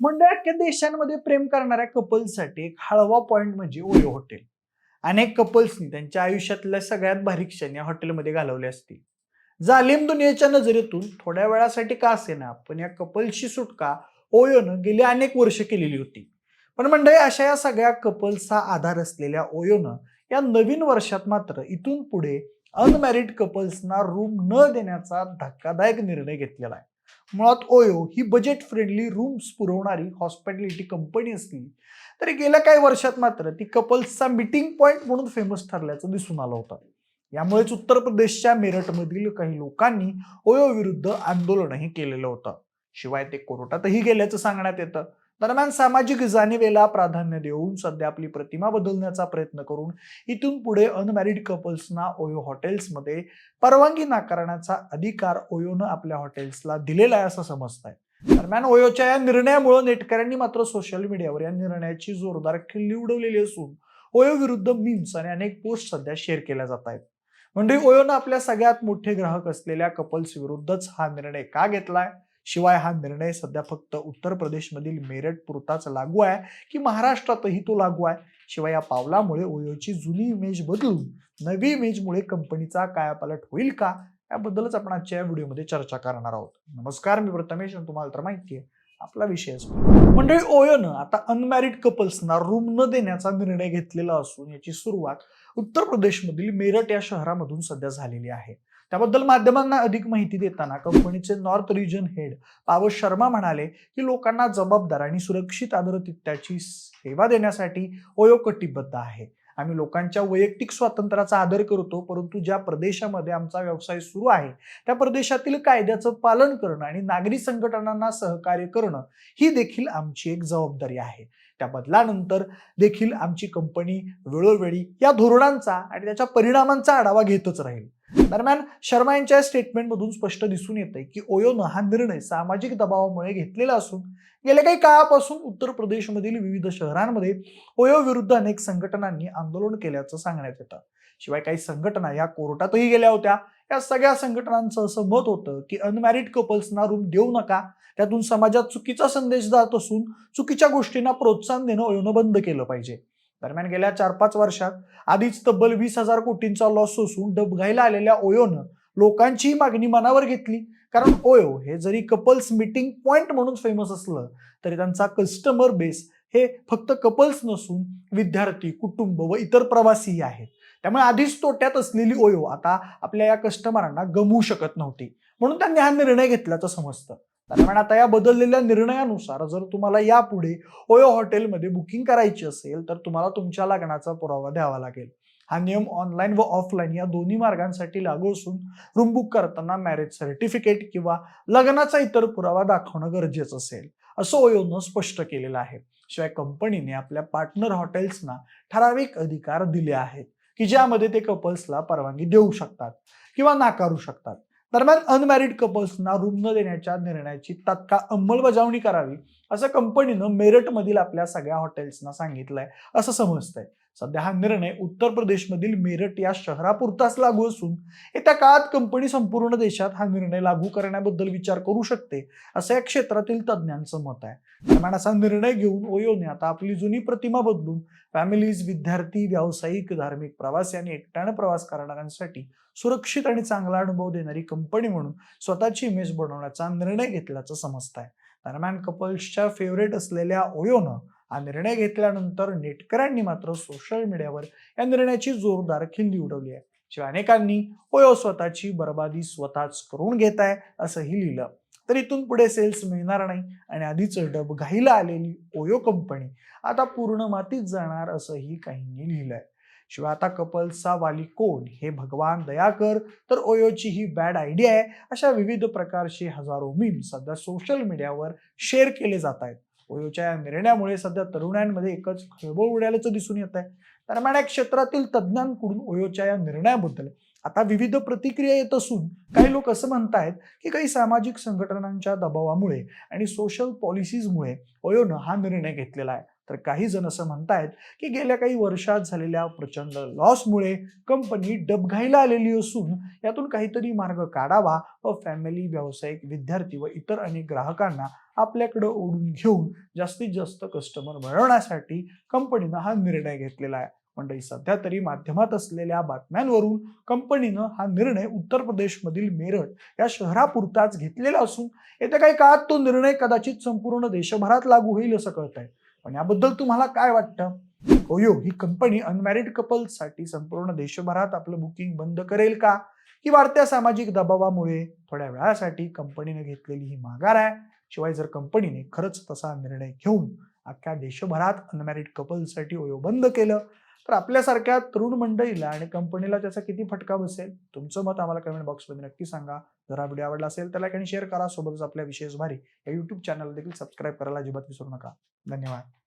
म्हणजे देशांमध्ये प्रेम करणाऱ्या कपल्ससाठी एक हळवा पॉईंट म्हणजे ओयो हॉटेल अनेक कपल्सनी त्यांच्या आयुष्यातल्या सगळ्यात भारी क्षण या हॉटेलमध्ये घालवले असतील. जालिम दुनियेच्या नजरेतून थोड्या वेळासाठी का असेना पण या कपल्सची सुटका ओयोनं गेली अनेक वर्ष केलेली होती. पण मंडळी अशा या सगळ्या कपल्सचा आधार असलेल्या ओयोनं या नवीन वर्षात मात्र इथून पुढे अनमॅरिड कपल्सना रूम न देण्याचा धक्कादायक निर्णय घेतलेला आहे. मुळात ओयो ही बजेट फ्रेंडली रूम्स पुरवणारी हॉस्पिटॅलिटी कंपनी असली तरी गेल्या काही वर्षात मात्र ती कपल्सचा मिटिंग पॉईंट म्हणून फेमस ठरल्याचं दिसून आलं होतं. यामुळेच उत्तर प्रदेशच्या मेरठमधील काही लोकांनी ओयो विरुद्ध आंदोलनही केलेलं होतं. शिवाय ते कोर्टातही गेल्याचं सांगण्यात येतं. दरम्यान सामाजिक जाणीवेला प्राधान्य देऊन सध्या आपली प्रतिमा बदलण्याचा प्रयत्न करून इथून पुढे अनमॅरिड कपल्सना ओयो हॉटेल्समध्ये परवानगी नाकारण्याचा अधिकार ओयोनं आपल्या हॉटेल्सला दिलेला आहे असं समजत आहे दरम्यान ओयोच्या या निर्णयामुळे नेटकऱ्यांनी मात्र सोशल मीडियावर या निर्णयाची जोरदार खिल्ली उडवलेली असून ओयो विरुद्ध मीम्स आणि अनेक पोस्ट सध्या शेअर केल्या जात आहेत. म्हणजे ओयोनं आपल्या सगळ्यात मोठे ग्राहक असलेल्या कपल्स विरुद्धच हा निर्णय का घेतलाय? शिवाय हा निर्णय सध्या फक्त उत्तर प्रदेशमधील मेरठ पुरताच लागू आहे की महाराष्ट्रातही तो लागू आहे? शिवाय या पावलामुळे ओयोची जुनी इमेज बदलून नवी इमेजमुळे कंपनीचा कायापालट होईल का? याबद्दलच आपण आजच्या या व्हिडिओमध्ये चर्चा करणार आहोत. नमस्कार मी प्रथमेश आणि तुम्हाला तर माहिती आहे आपला विषय असतो. मंडळी ओयोनं आता अनमॅरिड कपल्सना रूम न देण्याचा निर्णय घेतलेला असून याची सुरुवात उत्तर प्रदेशमधील मेरठ या शहरामधून सध्या झालेली आहे. त्याबद्दल माध्यमांना अधिक माहिती देताना कंपनीचे नॉर्थ रिजन हेड पावस शर्मा म्हणाले की लोकांना जबाबदार आणि सुरक्षित आदरातिथ्याची सेवा देण्यासाठी ओयो कटिबद्ध आहे. आम्ही लोकांच्या वैयक्तिक स्वातंत्र्याचा आदर करतो परंतु ज्या प्रदेशामध्ये आमचा व्यवसाय सुरू आहे त्या प्रदेशातील कायद्याचं पालन करणं आणि नागरी संघटनांना सहकार्य करणं ही देखील आमची एक जबाबदारी आहे. त्या बदलानंतर देखील आमची कंपनी वेळोवेळी या धोरणांचा आणि त्याच्या परिणामांचा आढावा घेतच राहील. दरम्यान शर्मा यांच्या स्टेटमेंटमधून स्पष्ट दिसून येते की ओयोनं हा निर्णय सामाजिक दबावामुळे घेतलेला असून गेल्या काही काळापासून उत्तर प्रदेशमधील विविध शहरांमध्ये ओयो विरुद्ध अनेक संघटनांनी आंदोलन केल्याचं सांगण्यात येतं. शिवाय काही संघटना या कोर्टातही गेल्या होत्या. या सगळ्या संघटनांचं असं मत होतं की अनमॅरिड कपल्सना रूम देऊ नका. त्यातून समाजात चुकीचा संदेश जात असून चुकीच्या गोष्टींना प्रोत्साहन देणं ओयोनं बंद केलं पाहिजे. दरम्यान गेल्या चार पाच वर्षात आधीच तब्बल वीस हजार कोटींचा लॉस सोसून डबघाईला आलेल्या ओयोनं लोकांची मागणी मनावर घेतली. कारण ओयो हे जरी कपल्स मीटिंग पॉइंट म्हणून फेमस असलं तरी त्यांचा कस्टमर बेस हे फक्त कपल्स नसून विद्यार्थी कुटुंब व इतर प्रवासीही आहेत. त्यामुळे आधीच तोट्यात असलेली ओयो आता आपल्या या कस्टमरांना गमवू शकत नव्हती. म्हणून त्यांनी हा निर्णय घेतल्याचं समजतं. कारण आता या बदललेल्या निर्णयानुसार जर तुम्हाला यापुढे ओयो हॉटेलमध्ये बुकिंग करायची असेल तर तुम्हाला तुमच्या लग्नाचा पुरावा द्यावा लागेल. हा नियम ऑनलाईन व ऑफलाईन या दोन्ही मार्गांसाठी लागू असून रूम बुक करताना मॅरेज सर्टिफिकेट किंवा लग्नाचा इतर पुरावा दाखवणं गरजेचं असेल असं ओयोनं स्पष्ट केलेलं आहे. शिवाय कंपनीने आपल्या पार्टनर हॉटेल्सना ठराविक अधिकार दिले आहेत की ज्यामध्ये ते कपल्सला परवानगी देऊ शकतात किंवा नाकारू शकतात. दरम्यान अनमॅरिड कपल्सना रूम न देण्याच्या निर्णयाची तात्काळ अंमलबजावणी करावी असं कंपनीनं मेरठमधील आपल्या सगळ्या हॉटेल्सना सांगितलंय. असं समजतंय. सध्या हा निर्णय उत्तर प्रदेशमधील मेरठ या शहरापुरताच लागू असून येत्या काळात कंपनी संपूर्ण देशात हा निर्णय लागू करण्याबद्दल विचार करू शकते असं या क्षेत्रातील तज्ज्ञांचं मत आहे. दरम्यान असा निर्णय घेऊन ओयोने आता आपली जुनी प्रतिमा बदलून फॅमिलीज विद्यार्थी व्यावसायिक धार्मिक प्रवासी आणि एकट्यानं प्रवास करणाऱ्यांसाठी सुरक्षित आणि चांगला अनुभव देणारी कंपनी म्हणून स्वतःची इमेज बनवण्याचा निर्णय घेतल्याचं समजत आहे दरम्यान कपल्सच्या फेवरेट असलेल्या ओयोनं हा निर्णय घेतल्यानंतर नेटकऱ्यांनी मात्र सोशल मीडियावर या निर्णयाची जोरदार खिल्ली उडवली आहे. शिवाय अनेकांनी ओयो स्वतःची बर्बादी स्वतःच करून घेत आहे असंही लिहिलं. तर इथून पुढे सेल्स मिळणार नाही आणि आधीच डब घाईला आलेली ओयो कंपनी आता पूर्ण मातीत जाणार असंही काहींनी लिहिलंय. शिवाय आता कपल्सचा वाली कोण? हे भगवान दयाकर तर ओयोची ही बॅड आयडिया आहे. अशा विविध प्रकारचे हजारो मीम सध्या सोशल मीडियावर शेअर केले जात आहेत. ओयोच्या या निर्णयामुळे सध्या तरुणांमध्ये एकच खळबळ उडाल्याचं दिसून येत आहे. दरम्यान या क्षेत्रातील तज्ज्ञांकडून ओयोच्या या निर्णयाबद्दल आता विविध प्रतिक्रिया येत असून काही लोक असं म्हणतायत की काही सामाजिक संघटनांच्या दबावामुळे आणि सोशल पॉलिसीजमुळे ओयोनं हा निर्णय घेतलेला आहे. तर काही जण असं म्हणतायत की गेल्या काही वर्षात झालेल्या प्रचंड लॉसमुळे कंपनी डबघाईला आलेली असून यातून काहीतरी मार्ग काढावा व फॅमिली व्यावसायिक विद्यार्थी व इतर अनेक ग्राहकांना आपल्याकडे ओढून घेऊन जास्तीत जास्त कस्टमर मिळवण्यासाठी कंपनीनं हा निर्णय घेतलेला आहे. मंडळी सध्या तरी माध्यमात असलेल्या बातम्यांवरून कंपनीनं हा निर्णय उत्तर प्रदेशमधील मेरठ या शहरापुरताच घेतलेला असून येत्या काही काळात तो निर्णय कदाचित संपूर्ण देशभरात लागू होईल असं कळत आहे पण याबद्दल तुम्हाला काय वाटतं? ओयो ही कंपनी अनमॅरिड कपल्ससाठी संपूर्ण देशभरात आपलं बुकिंग बंद करेल का? की वाढत्या सामाजिक दबावामुळे थोड्या वेळासाठी कंपनीने घेतलेली ही माघार आहे? शिवाय जर कंपनीने खरंच तसा निर्णय घेऊन अख्ख्या देशभरात अनमॅरिड कपल्ससाठी ओयो बंद केलं तर आपल्यासारख्या तरुण मंडळीला आणि कंपनीला त्याचा किती फटका बसेल तुमचं मत आम्हाला कमेंट बॉक्समध्ये नक्की सांगा. जर हा व्हिडिओ आवडला असेल तर लाईक आणि शेअर करा. सोबतच आपल्या विशेष भारी या युट्यूब चॅनल देखील सबस्क्राईब करायला अजिबात विसरू नका. धन्यवाद.